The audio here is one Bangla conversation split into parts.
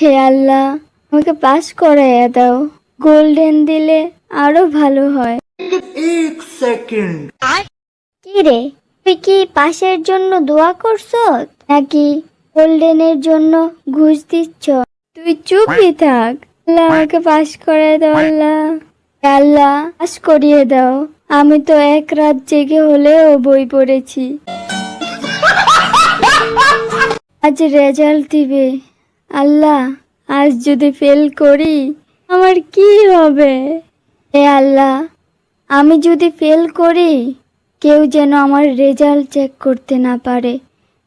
হে আল্লাহ আমাকে পাস করাইয়া দাও। গোল্ডেন দিলে আরও ভালো হয়। কি রে তুই কি পাশের জন্য দোয়া করছ নাকি গোল্ডেনের জন্য ঘুষ দিচ্ছ? তুই চুপই থাক। আল্লাহ আমাকে পাস করাই দাও আল্লাহ। আল্লাহ পাস করিয়ে দাও। আমি তো এক রাত জেগে হলেও বই পড়েছি। আজ রেজাল্ট দিবে। আল্লাহ আজ যদি ফেল করি আমার কি হবে? হে আল্লাহ আমি যদি ফেল করি কেউ যেন আমার রেজাল্ট চেক করতে না পারে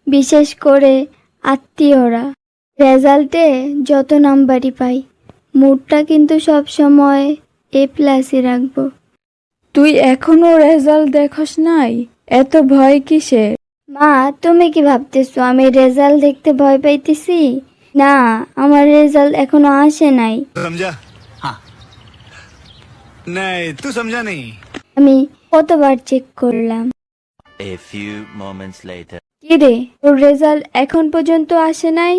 বিশেষ করে আত্মীয়রা। রেজাল্টে যত নাম্বারই পাই মুডটা কিন্তু সব সময় এ প্লাসই রাখব। তুই এখনও রেজাল্ট দেখস নাই? এত ভয় কিসের? মা তুমি কি ভাবতেছো আমি রেজাল্ট দেখতে ভয় পাইতেছি? না আমার রেজাল্ট এখনও আসে নাই। আমি কতবার চেক করলাম। A few moments later. কিরে তোর রেজাল্ট এখন পর্যন্ত আসে নাই?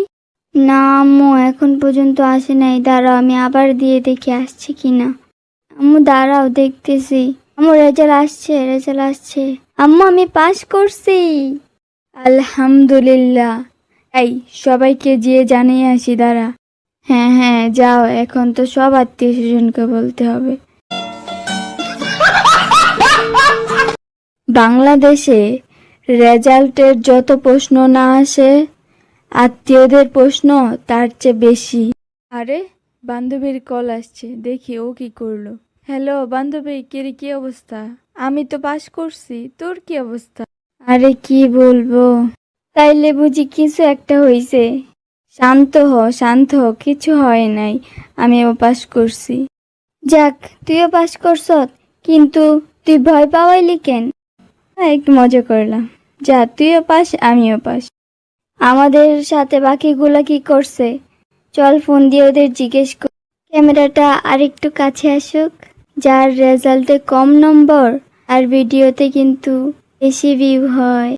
না আম্মু এখন পর্যন্ত আসে নাই। দাঁড়াও আমি আবার দিয়ে দেখে আসছে কিনা। আম্মু দাঁড়াও দেখতেছি। আম্মু রেজাল্ট আসছে রেজাল্ট আসছে। আম্মু আমি পাস করছি। আলহামদুলিল্লাহ। এই, সবাইকে যেয়ে জানিয়ে আসি, দাঁড়া। হ্যাঁ হ্যাঁ যাও, এখন তো সব আত্মীয় স্বজনকে বলতে হবে। বাংলাদেশে রেজাল্টের যত প্রশ্ন না আসে, আত্মীয়দের প্রশ্ন তার চেয়ে বেশি। আরে, বান্ধবীর কল আসছে, দেখি ও কি করল। হ্যালো, বান্ধবী কিরে কি অবস্থা? আমি তো পাস করছি, তোর কি অবস্থা? আরে, কি বলব? তাইলে বুঝি কিছু একটা হইছে। শান্ত হ শান্ত হ, কিছু হয় নাই, আমিও পাস করছি। যাক, তুইও পাস করছ কিন্তু তুই ভয় পাওয়াইলি কেন? একটু মজা করলাম। যা, তুইও পাস, আমিও পাস। আমাদের সাথে বাকিগুলা কি করছে? চল ফোন দিয়ে ওদের জিজ্ঞেস কর। ক্যামেরাটা আরেকটু কাছে আসুক। যার রেজাল্টে কম নম্বর, আর ভিডিওতে কিন্তু বেশি ভিউ হয়।